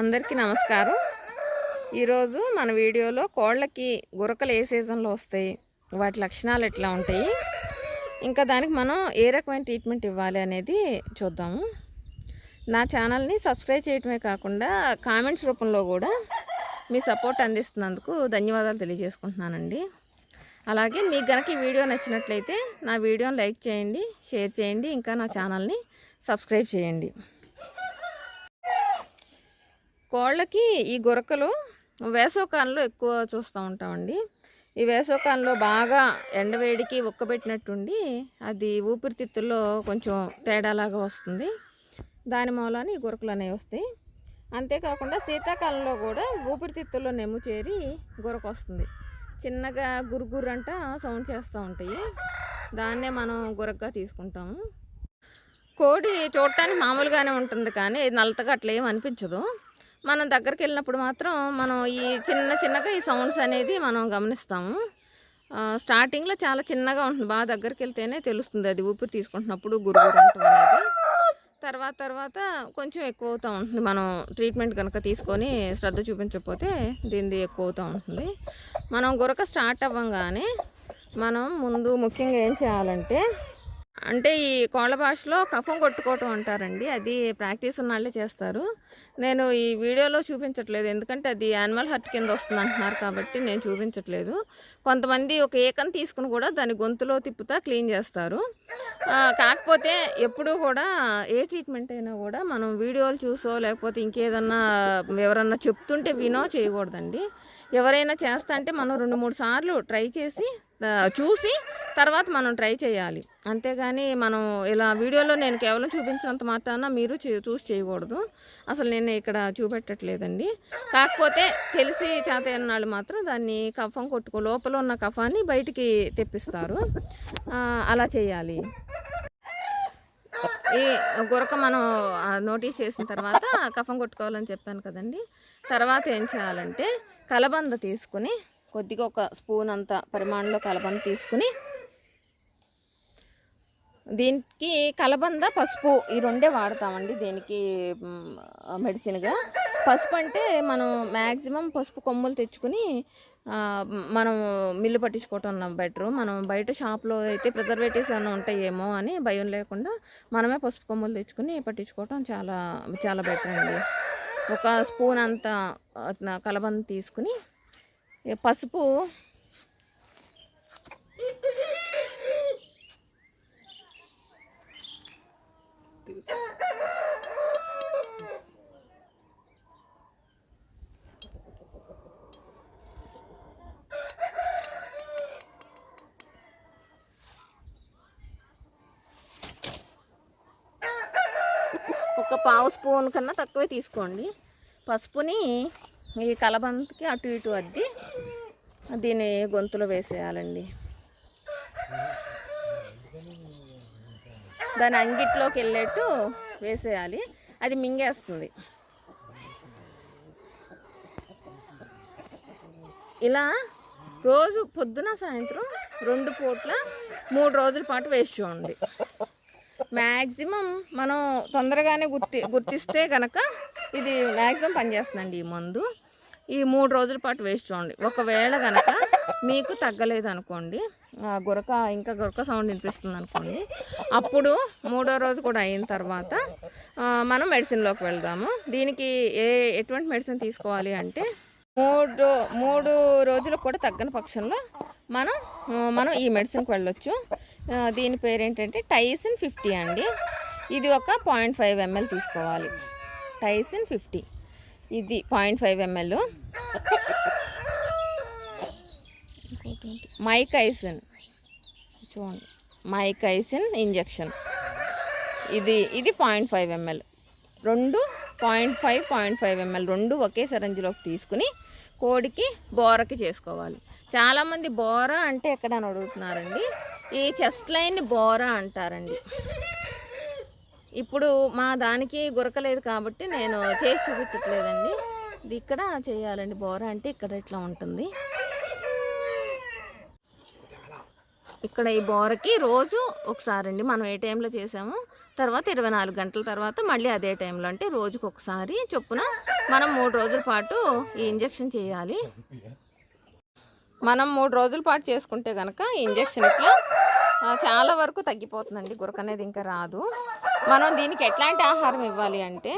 అందరికీ నమస్కారం. ఈరోజు మన వీడియోలో కోళ్ళకి గురకలు ఏ సీజన్లో వస్తాయి? వాటి లక్షణాలు ఎట్లా ఉంటాయి? ఇంకా దానికి మనం ఏ రకమైన ట్రీట్మెంట్ ఇవ్వాలి అనేది చూద్దాము. నా ఛానల్ని సబ్స్క్రైబ్ చేయటమే కాకుండా కామెంట్స్ రూపంలో కూడా మీ సపోర్ట్ అందిస్తున్నందుకు ధన్యవాదాలు తెలియజేసుకుంటున్నానండి. అలాగే మీకు కనుక ఈ వీడియో నచ్చినట్లయితే నా వీడియోని లైక్ చేయండి షేర్ చేయండి ఇంకా నా ఛానల్ని సబ్స్క్రైబ్ చేయండి. కోళ్ళకి ఈ గురకలు వేసవకాలంలో ఎక్కువ చూస్తూ ఉంటామండి. ఈ వేసవకాలంలో బాగా ఎండవేడికి ఉక్కబెట్టినట్టుండి అది ఊపిరితిత్తుల్లో కొంచెం తేడాలాగా వస్తుంది. దాని మూలాన ఈ గురకలు అనేవి వస్తాయి. అంతేకాకుండా శీతాకాలంలో కూడా ఊపిరితిత్తుల్లో నెమ్ము చేరి గురకు వస్తుంది. చిన్నగా గురుగురు అంట సౌండ్ చేస్తూ ఉంటాయి. దాన్నే మనం గురకగా తీసుకుంటాము. కోడి చూడటానికి మామూలుగానే ఉంటుంది కానీ నల్లతగా అట్లా ఏం అనిపించదు. మనం దగ్గరికి వెళ్ళినప్పుడు మాత్రం మనం ఈ చిన్న చిన్నగా ఈ సౌండ్స్ అనేది మనం గమనిస్తాము. స్టార్టింగ్లో చాలా చిన్నగా ఉంటుంది. బాగా దగ్గరికి వెళ్తేనే తెలుస్తుంది అది ఊపిరి తీసుకుంటున్నప్పుడు గురుగురు అంటాం అనేది. తర్వాత తర్వాత కొంచెం ఎక్కువ అవుతూ ఉంటుంది. మనం ట్రీట్మెంట్ కనుక తీసుకొని శ్రద్ధ చూపించకపోతే దీనిది ఎక్కువ అవుతూ ఉంటుంది. మనం గురక స్టార్ట్ అవ్వంగానే మనం ముందు ముఖ్యంగా ఏం చేయాలంటే అంటే ఈ కోళ్ళ భాషలో కఫం కొట్టుకోవటం అంటారండి. అది ప్రాక్టీస్ ఉన్నాళ్ళే చేస్తారు. నేను ఈ వీడియోలో చూపించట్లేదు. ఎందుకంటే అది యానిమల్ హర్ట్ కింద వస్తుంది అంటున్నారు కాబట్టి నేను చూపించట్లేదు. కొంతమంది ఒక ఏకం తీసుకుని కూడా దాని గొంతులో తిప్పుతా క్లీన్ చేస్తారు. కాకపోతే ఎప్పుడూ కూడా ఏ ట్రీట్మెంట్ అయినా కూడా మనం వీడియోలు చూసో లేకపోతే ఇంకేదన్నా ఎవరన్నా చెప్తుంటే వినో చేయకూడదండి. ఎవరైనా చేస్తా అంటే మనం రెండు మూడు సార్లు ట్రై చేసి చూసి తర్వాత మనం ట్రై చేయాలి. అంతేగాని మనం ఇలా వీడియోలో నేను కేవలం చూపించినంత మాత్రాన మీరు చూసి చేయకూడదు. అసలు నేను ఇక్కడ చూపెట్టట్లేదండి. కాకపోతే తెలిసి చేత వాళ్ళు మాత్రం దాన్ని కఫం కొట్టుకో లోపల ఉన్న కఫాన్ని బయటికి తెప్పిస్తారు. అలా చేయాలి. ఈ గురక మనం నోటీస్ చేసిన తర్వాత కఫం కొట్టుకోవాలని చెప్పాను కదండి. తర్వాత ఏం చేయాలంటే కలబంద తీసుకుని కొద్దిగా ఒక స్పూన్ అంత పరిమాణంలో కలబంద తీసుకుని దీనికి కలబంద పసుపు ఈ రెండే వాడతామండి దీనికి మెడిసిన్గా. పసుపు అంటే మనం మ్యాక్సిమం పసుపు కొమ్ములు తెచ్చుకుని మనం మిల్లు పట్టించుకోవటం బెటరు. మనం బయట షాప్లో అయితే ప్రిజర్వేటివ్స్ ఏమైనా ఉంటాయేమో అని భయం లేకుండా మనమే పసుపు కొమ్ములు తెచ్చుకుని పట్టించుకోవటం చాలా చాలా బెటర్ అండి ఒక స్పూన్ అంత కలబంద తీసుకుని పసుపు ఒక పావు స్పూన్ కన్నా తక్కువే తీసుకోండి. పసుపుని ఈ కలబంతకి అటు ఇటు అద్ది దీన్ని గొంతులో వేసేయాలండి. దాని అంగిట్లోకి వెళ్ళేట్టు వేసేయాలి. అది మింగేస్తుంది. ఇలా రోజు పొద్దున సాయంత్రం రెండు పూట్ల మూడు రోజుల పాటు వేసి చూడండి. మ్యాక్సిమం మనం తొందరగానే గుర్తి గుర్తిస్తే కనుక ఇది మ్యాక్సిమం పనిచేస్తుందండి ఈ మందు. ఈ మూడు రోజుల పాటు వేసి చూడండి. ఒకవేళ కనుక మీకు తగ్గలేదు అనుకోండి గురక ఇంకా గురక సౌండ్ వినిపిస్తుంది అనుకోండి అప్పుడు మూడో రోజు కూడా అయిన తర్వాత మనం మెడిసిన్లోకి వెళ్దాము. దీనికి ఏ ఎటువంటి మెడిసిన్ తీసుకోవాలి అంటే మూడు మూడు రోజులకు కూడా తగ్గని పక్షంలో మనం మనం ఈ మెడిసిన్కి వెళ్ళొచ్చు. దీని పేరు ఏంటంటే టైసిన్ ఫిఫ్టీ అండి. ఇది ఒక పాయింట్ ఫైవ్ ఎంఎల్ తీసుకోవాలి. టైసిన్ ఫిఫ్టీ. ఇది పాయింట్ ఫైవ్ ఎంఎల్. మైకైసిన్. చూడండి. మైకైసిన్ ఇంజెక్షన్. ఇది ఇది పాయింట్ ఫైవ్ ఎంఎల్. రెండు point five point five ML. రెండు ఒకే సరంజిలోకి తీసుకుని కోడికి బోరకి చేసుకోవాలి. చాలామంది బోర అంటే ఎక్కడ అని అడుగుతున్నారండి. ఈ చెస్ట్ లైన్ని బోరా అంటారండి. ఇప్పుడు మా దానికి గురకలేదు కాబట్టి నేను చేసి చూపించట్లేదండి. ఇది ఇక్కడ చేయాలండి బోరా అంటే ఇక్కడ ఇట్లా ఉంటుంది. ఇక్కడ ఈ బోరకి రోజు ఒకసారి అండి మనం ఏ టైంలో చేసామో తర్వాత ఇరవై నాలుగు గంటల తర్వాత మళ్ళీ అదే టైంలో అంటే రోజుకు ఒకసారి చొప్పున మనం మూడు రోజుల పాటు ఈ ఇంజెక్షన్ చేయాలి. మనం మూడు రోజుల పాటు చేసుకుంటే కనుక ఇంజెక్షన్ ఇట్లా చాలా వరకు తగ్గిపోతుందండి గురక అనేది ఇంకా రాదు. మనం దీనికి ఎట్లాంటి ఆహారం ఇవ్వాలి అంటే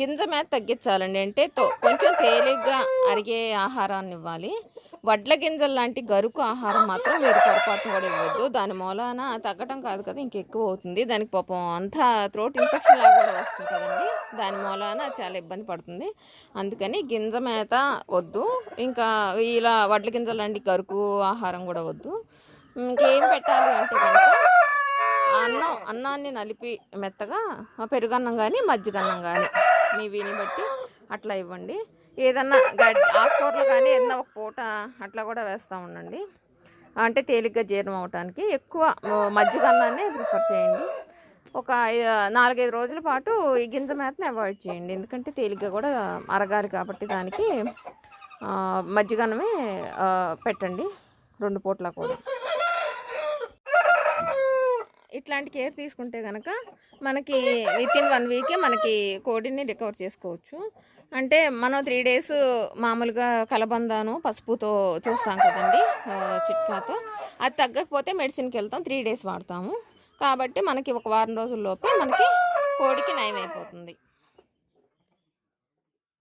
గింజ మీద తగ్గించాలండి. అంటే తో- కొంచెం తేలిగ్గా అరిగే ఆహారాన్ని ఇవ్వాలి. వడ్ల గింజలు లాంటి గరుకు ఆహారం మాత్రం మీరు పొరపాటున కూడా ఇవ్వద్దు. దాని మూలాన తగ్గటం కాదు కదా ఇంకెక్కువ అవుతుంది. దానికి పాపం అంతా త్రోట్ ఇన్ఫెక్షన్ లాగా కూడా వస్తుంది కదండి. దాని మూలాన చాలా ఇబ్బంది పడుతుంది. అందుకని గింజ మేత వద్దు. ఇంకా ఇలా వడ్ల గింజలు లాంటి గరుకు ఆహారం కూడా వద్దు. ఇంకేం పెట్టాలి అంటే కనుక అన్నం అన్నాన్ని నలిపి మెత్తగా పెరుగన్నం కానీ మజ్జిగన్నం కానీ మీ వీని బట్టి అట్లా ఇవ్వండి. ఏదన్నా గడ్ ఆకుకూరలు కానీ ఏదన్నా ఒక పూట అట్లా కూడా వేస్తూ ఉండండి. అంటే తేలిగ్గా జీర్ణం అవటానికి ఎక్కువ ఆ, మజ్జిగన్నాన్ని ప్రిఫర్ చేయండి. ఒక నాలుగైదు రోజుల పాటు ఈ గింజ మేతను అవాయిడ్ చేయండి. ఎందుకంటే తేలిగ్గా కూడా అరగాలి కాబట్టి దానికి మజ్జిగన్నమే పెట్టండి. రెండు పూట్ల కూడా. ఇట్లాంటి కేర్ తీసుకుంటే కనుక మనకి విత్ ఇన్ వన్ వీకే మనకి కోడిని రికవర్ చేసుకోవచ్చు. అంటే మనం త్రీ డేస్ మామూలుగా కలబందాను పసుపుతో చూస్తాం కదండి చిట్కాతో. అది తగ్గకపోతే మెడిసిన్కి వెళ్తాం త్రీ డేస్ వాడతాము. కాబట్టి మనకి ఒక వారం రోజుల్లోపే మనకి కోడికి నయం అయిపోతుంది